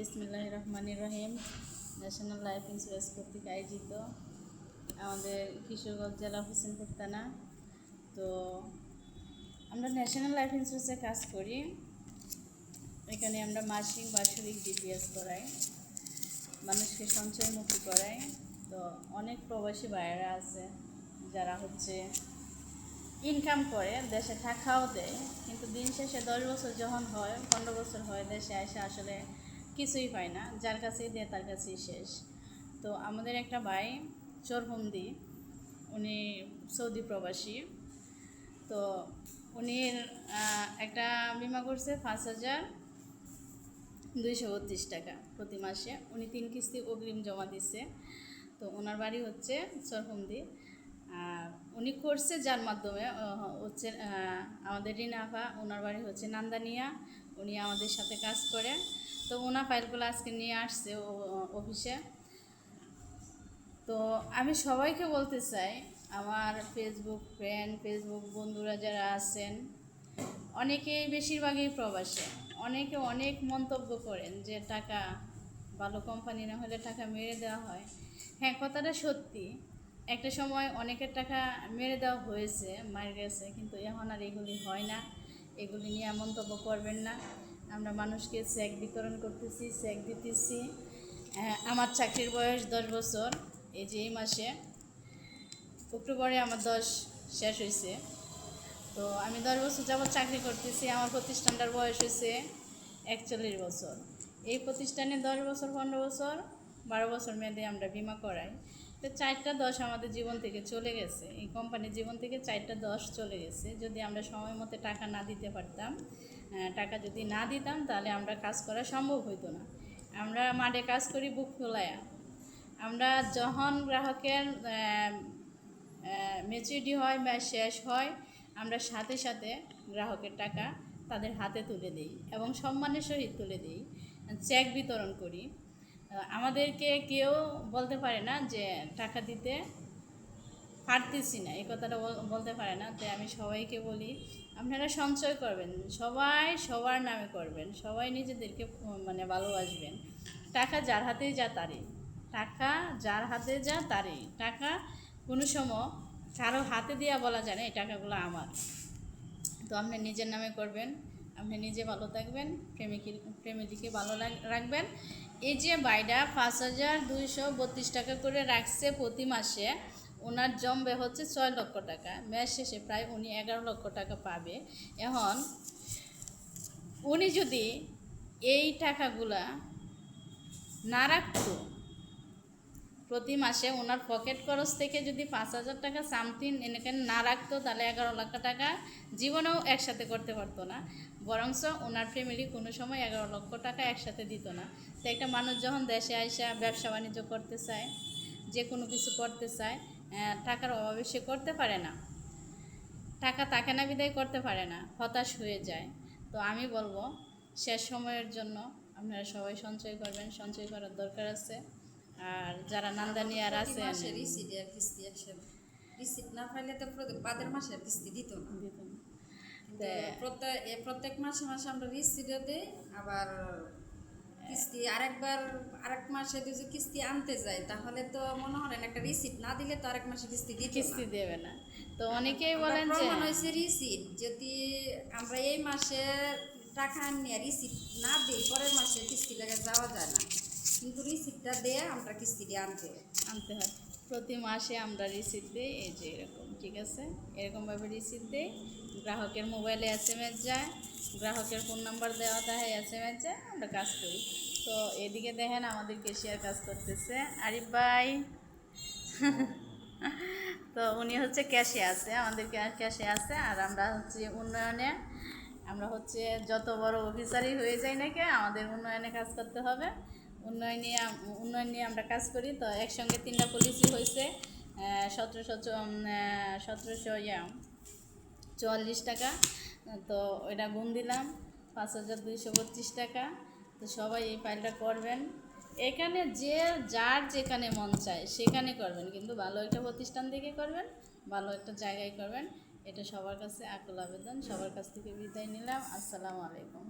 বিসমিল্লাহ রহমান রহিম। ন্যাশনাল লাইফ ইন্স্যুরেন্স কর্তৃক আয়োজিত আমাদের কিশোরগঞ্জ জেলা হোসেনপুর থানা তো আমরা ন্যাশনাল লাইফ ইন্স্যুরেন্সে কাজ করি। এখানে আমরা মাসিক, বাৎসরিক ডিপিএস করাই। মানুষকে সঞ্চয়মুখী করাই। তো অনেক প্রবাসী ভাইয়েরা আছে যারা হচ্ছে ইনকাম করে, দেশে থাকাও দেয়। কিন্তু দিন শেষে দশ বছর যখন হয়, পনেরো বছর হয়, দেশে এসে আসলে কিছুই পায় না, যার কাছেই দেয় তার কাছেই শেষ। তো আমাদের একটা ভাই চরহন্দি, উনি সৌদি প্রবাসী। তো উনি একটা বিমা করছে পাঁচ হাজার দুইশো বত্রিশ টাকা প্রতি মাসে। উনি তিন কিস্তি অগ্রিম জমা দিচ্ছে তো ওনার বাড়ি হচ্ছে সরহন্দি আর উনি করছে যার মাধ্যমে হচ্ছে আমাদের রিনাফা, ওনার বাড়ি হচ্ছে নান্দানিয়া। উনি আমাদের সাথে কাজ করে। তো ওনার ফাইলগুলো আজকে নিয়ে আসছে অফিসে। তো আমি সবাইকে বলতে চাই, আমার ফেসবুক ফ্রেন্ড ফেসবুক বন্ধুরা যারা আছেন, অনেকেই বেশিরভাগই প্রবাসে। অনেকে অনেক মন্তব্য করেন যে টাকা ভালো কোম্পানি না হলে টাকা মেরে দেওয়া হয়। হ্যাঁ কথাটা সত্যি। একটা সময় অনেকের টাকা মেরে দেওয়া হয়েছে মার গেছে কিন্তু এখন আর এগুলি হয় না। এগুলি নিয়ে মন্তব্য করবেন না। আমরা মানুষকে চেক বিতরণ করতেছি, চেক দিতেছি। আমার চাকরির বয়স দশ বছর, এই যে এই মাসে। অক্টোবরে আমার দশ শেষ হয়েছে তো আমি দশ বছর যাবৎ চাকরি করতেছি, আমার প্রতিষ্ঠানটার বয়স হয়েছে একচল্লিশ বছর। এই প্রতিষ্ঠানে দশ বছর, পনেরো বছর, বারো বছর মেয়াদে আমরা বিমা করাই। তো চারটা দশ আমাদের জীবন থেকে চলে গেছে। এই কোম্পানির জীবন থেকে চারটা দশ চলে গেছে। যদি আমরা সময় মতো টাকা না দিতে পারতাম টাকা যদি না দিতাম তাহলে আমরা কাজ করা সম্ভব হইতো না। আমরা মাঠে কাজ করি বুক খোলায়া আমরা যখন গ্রাহকের ম্যাচুরিটি হয় বা শেষ হয়, আমরা সাথে সাথে গ্রাহকের টাকা তাদের হাতে তুলে দিই এবং সম্মানের সহিত তুলে দিই। চেক বিতরণ করি। আমাদেরকে কেউ বলতে পারে না যে টাকা দিতে পারতেছি না, এই কথাটা বলতে পারে না, তাই আমি সবাইকে বলি, আপনারা সঞ্চয় করবেন, সবাই সবার নামে করবেন, সবাই নিজেদেরকে মানে ভালোবাসবেন। টাকা যার হাতেই যা তারই, টাকা যার হাতে যা তারই, টাকা কোনো সময় কারও হাতে দেওয়া বলা যায় না, এই টাকাগুলো আমার। তো আপনি নিজের নামে করবেন, আপনি নিজে ভালো থাকবেন প্রেমিকের প্রেমিদিকে ভালো রাখবেন। এই যে বাইডা পাঁচ হাজার দুইশো বত্রিশ টাকা করে রাখছে প্রতি মাসে ওনার জমবে হচ্ছে ছয় লক্ষ টাকা। ম্যাচ শেষে প্রায় উনি এগারো লক্ষ টাকা পাবে। এখন উনি যদি এই টাকাগুলা না রাখতো, প্রতি মাসে ওনার পকেট খরচ থেকে যদি পাঁচ হাজার টাকা সামথিং এনেকে না রাখতো, তাহলে এগারো লাখ টাকা জীবনেও একসাথে করতে পারতো না। বরংস ওনার ফ্যামিলি কোনো সময় এগারো লক্ষ টাকা একসাথে দিত না। তো একটা মানুষ যখন দেশে আইসা ব্যবসা বাণিজ্য করতে চায়, যে কোনো কিছু করতে চায় টাকার অভাবে সে করতে পারে না। টাকা তাকে না বিদায় করতে পারে না হতাশ হয়ে যায়। তো আমি বলব শেষ সময়ের জন্য আপনারা সবাই সঞ্চয় করবেন সঞ্চয় করার দরকার আছে। আর যারা রিসিট আর রিসিট না পাইলে তো বাদের মাসে কিস্তি দিত না। প্রত্যেক প্রত্যেক মাসে মাসে আমরা রিসিটও দিই আবার আরেকবার আরেক মাসে যদি কিস্তি আনতে যাই তাহলে তো মনে হয় একটা রিসিট না দিলে তো আরেক মাসে কিস্তি দিতে কিস্তি দেবে না। তো অনেকেই বলেন যে প্রমাণ হয়েছে রিসিট যদি আমরা এই মাসে টাকা নিয়ে রিসিট না দিই পরের মাসে কিস্তি লেগে যাওয়া যায় না। কিন্তু রিসিটটা দিয়ে আমরা কিস্তিটি আনতে আনতে হয়। প্রতি মাসে আমরা রিসিপ্ট দিই এই যে এরকম ঠিক আছে? এরকমভাবে রিসিপ্ট দিই। গ্রাহকের মোবাইলে এস এম এস যায়, গ্রাহকের ফোন নাম্বার দেওয়া থাকে এস এম এস যায়, আমরা কাজ করি। তো এদিকে দেখেন আমাদের কেশিয়ার কাজ করতেছে। আরিফ ভাই। তো উনি হচ্ছে ক্যাশে আছে, আমাদের ক্যাশে আছে, আর আমরা হচ্ছে উন্নয়নে, আমরা হচ্ছে যত বড় অফিসারই হয়ে যাই নাকি আমাদের উন্নয়নে কাজ করতে হবে। উন্নয়ন নিয়ে উন্নয়ন নিয়ে আমরা কাজ করি। তো একসঙ্গে তিনটা পলিসি হয়েছে সতেরোশো সতেরোশো ইয়া চুয়াল্লিশ টাকা। তো ওইটা গুণ দিলাম, পাঁচ হাজার দুইশো বত্রিশ টাকা। তো সবাই এই ফাইলটা করবেন। এখানে যে, যার যেখানে মন চায় সেখানে করবেন। কিন্তু ভালো একটা প্রতিষ্ঠান থেকে করবেন, ভালো একটা জায়গায় করবেন। এটা সবার কাছে আকুল আবেদন। সবার কাছ থেকে বিদায় নিলাম। আসসালামু আলাইকুম।